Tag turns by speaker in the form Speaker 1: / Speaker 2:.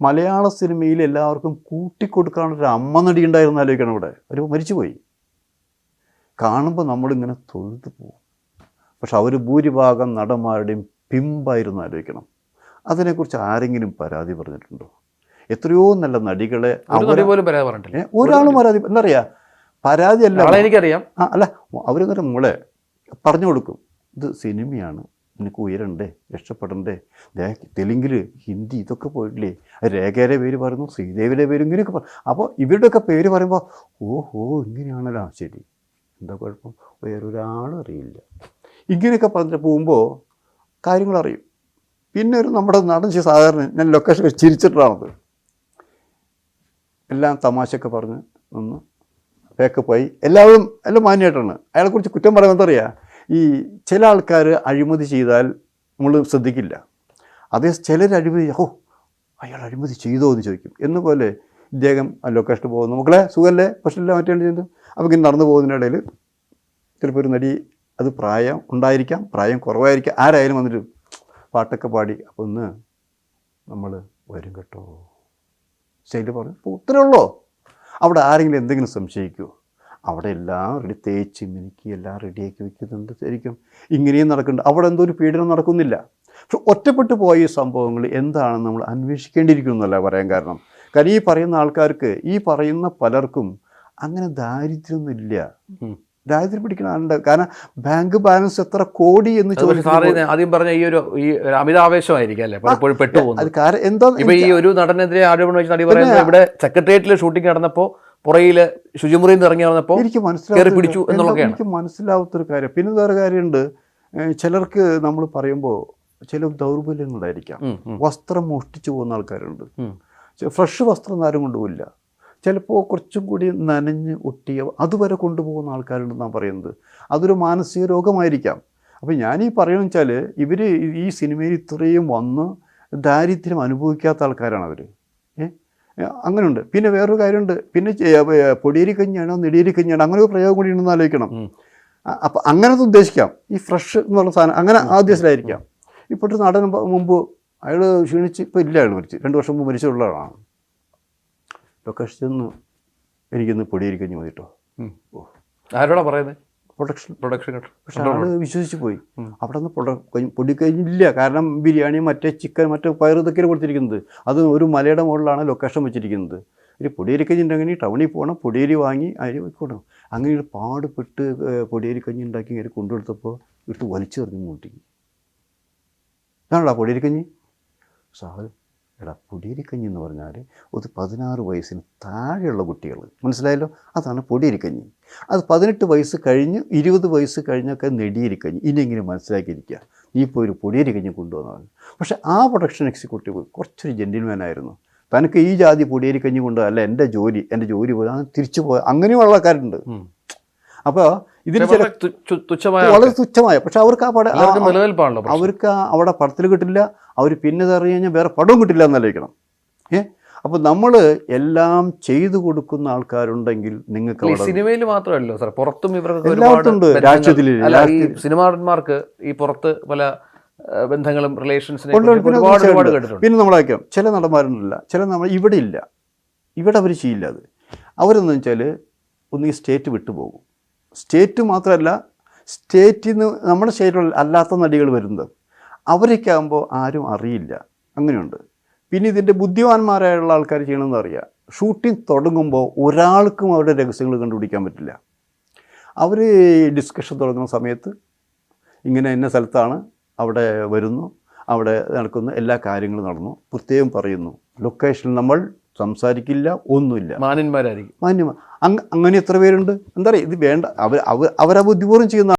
Speaker 1: മലയാള സിനിമയിൽ എല്ലാവർക്കും കൂട്ടിക്കൊടുക്കാനൊരു ഒരു അമ്മ നടി ഉണ്ടായിരുന്നു ആലോചിക്കണം ഇവിടെ. ഒരു മരിച്ചുപോയി. കാണുമ്പോൾ നമ്മളിങ്ങനെ തൊഴുതു പോകും. പക്ഷെ അവർ ഭൂരിഭാഗം നടന്മാരുടെയും പിമ്പായിരുന്നു ആലോചിക്കണം. അതിനെക്കുറിച്ച് ആരെങ്കിലും പരാതി പറഞ്ഞിട്ടുണ്ടോ? എത്രയോ നല്ല നടികളെ ഒരാളും പരാതി എന്താ പറയാ പരാതി അല്ല.
Speaker 2: എനിക്കറിയാം.
Speaker 1: അല്ല അവരെന്നൊരു മോളെ പറഞ്ഞു കൊടുക്കും. ഇത് സിനിമയാണ്. നിനക്ക് ഉയരണ്ടേ രക്ഷപ്പെടണ്ടേ തെലുങ്കിൽ ഹിന്ദി ഇതൊക്കെ പോയിട്ടില്ലേ? രേഖയുടെ പേര് പറയുന്നു ശ്രീദേവിയുടെ പേര് ഇങ്ങനെയൊക്കെ പറ അപ്പോൾ ഇവരുടെയൊക്കെ പേര് പറയുമ്പോൾ ഓഹോ ഇങ്ങനെയാണല്ലോ. ശരി. എന്താ കുഴപ്പം? വേറൊരാളും അറിയില്ല. ഇങ്ങനെയൊക്കെ പറഞ്ഞിട്ട് പോകുമ്പോൾ കാര്യങ്ങൾ അറിയും. പിന്നെ ഒരു നമ്മുടെ നടൻ സാധാരണ ഞാൻ ലൊക്കേഷൻ ചിരിച്ചിട്ടാണത്. എല്ലാം തമാശയൊക്കെ പറഞ്ഞ് നിന്ന് പേക്കപ്പ് പോയി എല്ലാവരും എല്ലാം മാന്യമായിട്ടാണ്. അയാളെക്കുറിച്ച് കുറ്റം പറയാൻ എന്താ പറയുക ഈ ചില ആൾക്കാർ അഴിമതി ചെയ്താൽ നമ്മൾ ശ്രദ്ധിക്കില്ല. അതേ ചിലർ അഴിമതി ഓ അയാൾ അഴിമതി ചെയ്തോ എന്ന് ചോദിക്കും. എന്ന പോലെ ഇദ്ദേഹം ലൊക്കേഷനിൽ പോകുന്നു. മക്കളെ സുഖമല്ലേ പ്രശ്നമില്ല മറ്റേ ചെയ്തു അപ്പോൾ ഇങ്ങനെ നടന്നു പോകുന്നതിനിടയിൽ ചിലപ്പോൾ ഒരു നടി അത് പ്രായം ഉണ്ടായിരിക്കാം പ്രായം കുറവായിരിക്കാം. ആരായാലും വന്നിട്ട് പാട്ടൊക്കെ പാടി അപ്പോൾ ഒന്ന് നമ്മൾ വരും കേട്ടോ. ശൈലി പറഞ്ഞു അപ്പോൾ ഉത്തരേ ഉള്ളോ അവിടെ ആരെങ്കിലും എന്തെങ്കിലും സംശയിക്കുമോ അവിടെ എല്ലാം റെഡി തേച്ച് മിനുക്കി എല്ലാം റെഡിയാക്കി വെക്കുന്നുണ്ട് ശരിക്കും. ഇങ്ങനെയും നടക്കുന്നുണ്ട്. അവിടെ എന്തോ ഒരു പീഡനം നടക്കുന്നില്ല. പക്ഷെ ഒറ്റപ്പെട്ടു പോയ ഈ സംഭവങ്ങൾ എന്താണെന്ന് നമ്മൾ അന്വേഷിക്കേണ്ടിയിരിക്കുന്നു എന്നല്ല പറയാൻ കാരണം? കാരണം ഈ പറയുന്ന ആൾക്കാർക്ക് ഈ പറയുന്ന പലർക്കും അങ്ങനെ ദാരിദ്ര്യമൊന്നുമില്ല. ദാരിദ്ര്യം പിടിക്കുന്ന ആളുണ്ട്. കാരണം ബാങ്ക് ബാലൻസ് എത്ര കോടി എന്ന്
Speaker 2: ഇത് ആദ്യം പറഞ്ഞ ഈ ഒരു ഈ അമിതാവേശമായിരിക്കും അല്ലേ? പലപ്പോഴും പെട്ടുപോകുന്നത്.
Speaker 1: കാരണം എന്താ
Speaker 2: ഇപ്പൊ ഈ ഒരു നടനെതിരെ ആരോപണം വെച്ച് നടി പറയുന്നത് ഇവിടെ സെക്രട്ടേറിയറ്റിൽ ഷൂട്ടിംഗ് നടന്നപ്പോ പുറയിൽ ശുചിമുറിയിൽ നിന്ന് ഇറങ്ങി വന്നപ്പോൾ
Speaker 1: എനിക്ക്
Speaker 2: പിടിച്ചു എന്നുള്ളതൊക്കെയാണ്.
Speaker 1: എനിക്ക് മനസ്സിലാവാത്തൊരു കാര്യം. പിന്നെ വേറെ കാര്യമുണ്ട്. ചിലർക്ക് നമ്മൾ പറയുമ്പോൾ ചില
Speaker 2: ദൗർബല്യങ്ങളായിരിക്കാം.
Speaker 1: വസ്ത്രം മോഷ്ടിച്ചു പോകുന്ന ആൾക്കാരുണ്ട്. ഫ്രഷ് വസ്ത്രം ആരും കൊണ്ടുപോയില്ല ചിലപ്പോൾ കുറച്ചും കൂടി നനഞ്ഞ് ഒട്ടിയ അതുവരെ കൊണ്ടുപോകുന്ന ആൾക്കാരുണ്ടെന്നാണ് പറയുന്നത്. അതൊരു മാനസിക രോഗമായിരിക്കാം. അപ്പോൾ ഞാനീ പറയുന്നത് വെച്ചാൽ ഇവർ ഈ സിനിമയിൽ ഇത്രയും വന്ന് ദാരിദ്ര്യം അനുഭവിക്കാത്ത ആൾക്കാരാണ് അവർ അങ്ങനെയുണ്ട് പിന്നെ വേറൊരു കാര്യമുണ്ട്. പിന്നെ പൊടിയേരി കഞ്ഞിയാണോ നെടിയേരി കഞ്ഞിയാണോ അങ്ങനെ ഒരു പ്രയോഗം കൂടി ഉണ്ടെന്ന് ആലോചിക്കണം. അപ്പം അങ്ങനത്തെ ഉദ്ദേശിക്കാം. ഈ ഫ്രഷ് എന്നുള്ള സാധനം അങ്ങനെ ആ ഉദ്ദേശത്തിലായിരിക്കാം ഇപ്പോഴത്തെ നടൻ പ- മുമ്പ് അയാൾ ക്ഷീണിച്ച് ഇപ്പോൾ ഇല്ല അയാൾ മരിച്ച്. രണ്ട് വർഷം മുമ്പ് മരിച്ചുള്ള ആളാണ്. ലൊക്കേഷൻ എനിക്കിന്ന് പൊടിയേരി കഞ്ഞി മതി കേട്ടോ.
Speaker 2: ആരോടാ പറയുന്നത്
Speaker 1: പ്രൊഡക്ഷൻ
Speaker 2: പ്രൊഡക്ഷൻ
Speaker 1: പക്ഷെ ആൾ വിശ്വസിച്ച് പോയി. അവിടെ നിന്ന് പൊട കഴിഞ്ഞില്ല കാരണം ബിരിയാണി മറ്റേ ചിക്കൻ മറ്റേ പയർ ഇതൊക്കെയാണ് കൊടുത്തിരിക്കുന്നത്. അത് ഒരു മലയുടെ മുകളിലാണ് ലൊക്കേഷൻ വെച്ചിരിക്കുന്നത്. ഒരു പൊടിയേരി കഞ്ഞി ഉണ്ടെങ്കിൽ ടൗണിൽ പോകണം പൊടിയേരി വാങ്ങി അരി വെക്കണം അങ്ങനെ ഒരു പാടുപെട്ട് പൊടിയേരി കഞ്ഞി ഉണ്ടാക്കി ഇങ്ങനെ കൊണ്ടുകൊടുത്തപ്പോൾ ഇട്ട് വലിച്ചെറിഞ്ഞ് മൂട്ടി ഇതാണല്ലോ പൊടിയേരി കഞ്ഞി സാറ് എടാ പൊടിയേരി എന്ന് പറഞ്ഞാൽ ഒരു പതിനാറ് വയസ്സിന് താഴെയുള്ള കുട്ടികൾ മനസ്സിലായല്ലോ? അതാണ് പൊടിയേരിക്കഞ്ഞി. അത് പതിനെട്ട് വയസ്സ് കഴിഞ്ഞ് ഇരുപത് വയസ്സ് കഴിഞ്ഞൊക്കെ നെടിയേരിക്കഞ്ഞി. ഇനിയെങ്കിലും മനസ്സിലാക്കിയിരിക്കുക. നീ ഇപ്പോൾ ഒരു പൊടിയേരിക്കഞ്ഞി കൊണ്ടുവന്നതാണ് പക്ഷേ ആ പ്രൊഡക്ഷൻ എക്സിക്യൂട്ടീവ് കുറച്ചൊരു ജെന്റിൽമാൻ ആയിരുന്നു. തനിക്ക് ഈ ജാതി പൊടിയേരിക്കഞ്ഞി കൊണ്ട് അല്ല എന്റെ ജോലി എന്റെ ജോലി പോയി തിരിച്ചു പോയ അങ്ങനെയുള്ള ആൾക്കാരുണ്ട്. അപ്പോൾ ഇതിന് ചില
Speaker 2: വളരെ തുച്ഛമായ
Speaker 1: വളരെ തുച്ഛമായ പക്ഷെ അവർക്ക് ആ പടം
Speaker 2: നിലനിൽപ്പാണല്ലോ
Speaker 1: അവർക്ക് അവിടെ പടത്തിൽ കിട്ടില്ല അവർ പിന്നെ അറിഞ്ഞു കഴിഞ്ഞാൽ വേറെ പടവും കിട്ടില്ല എന്നാലോചിക്കണം ഏ? അപ്പോൾ നമ്മൾ എല്ലാം ചെയ്തു കൊടുക്കുന്ന ആൾക്കാരുണ്ടെങ്കിൽ നിങ്ങൾക്ക്
Speaker 2: സിനിമയിൽ മാത്രമല്ലോ സാർ പുറത്തും ഇവർക്ക്
Speaker 1: എല്ലായിടത്തും ഉണ്ട്.
Speaker 2: ബന്ധങ്ങൾ- രാഷ്ട്രീയത്തിൽ, ഈ പുറത്ത് പല ബന്ധങ്ങളും റിലേഷൻസിനെ
Speaker 1: പിന്നെ നമ്മളാക്കാം ചില നടന്മാരുണ്ടല്ല. ചില നമ്മൾ ഇവിടെ ഇല്ല. ഇവിടെ അവർ ചെയ്യില്ല അത്. അവരെന്ന് വെച്ചാൽ ഒന്ന് ഈ സ്റ്റേറ്റ് വിട്ടുപോകും. സ്റ്റേറ്റ് മാത്രമല്ല സ്റ്റേറ്റിൽ നിന്ന് നമ്മുടെ സ്റ്റേറ്റിൽ അല്ലാത്ത നടികൾ വരുന്നത്. അവരൊക്കെ ആകുമ്പോൾ ആരും അറിയില്ല. അങ്ങനെയുണ്ട്. പിന്നെ ഇതിന്റെ ബുദ്ധിമാന്മാരായുള്ള ആൾക്കാർ ചെയ്യണമെന്ന് അറിയാം. ഷൂട്ടിംഗ് തുടങ്ങുമ്പോൾ ഒരാൾക്കും അവരുടെ രഹസ്യങ്ങൾ കണ്ടുപിടിക്കാൻ പറ്റില്ല. അവർ ഡിസ്കഷൻ തുടങ്ങുന്ന സമയത്ത് ഇങ്ങനെ എന്ന സ്ഥലത്താണ് അവിടെ വരുന്നു. അവിടെ നടക്കുന്ന എല്ലാ കാര്യങ്ങളും നടന്നു. പ്രത്യേകം പറയുന്നു. ലൊക്കേഷൻ നമ്മൾ സംസാരിക്കില്ല ഒന്നുമില്ല.
Speaker 2: മാന്യന്മാരായിരിക്കും.
Speaker 1: മാന്യമാണ് അങ്ങ് അങ്ങനെ എത്ര പേരുണ്ട്? എന്താ പറയുക ഇത് വേണ്ട. അവർ അവർ അവരാ ബുദ്ധിപൂർവം ചെയ്യുന്ന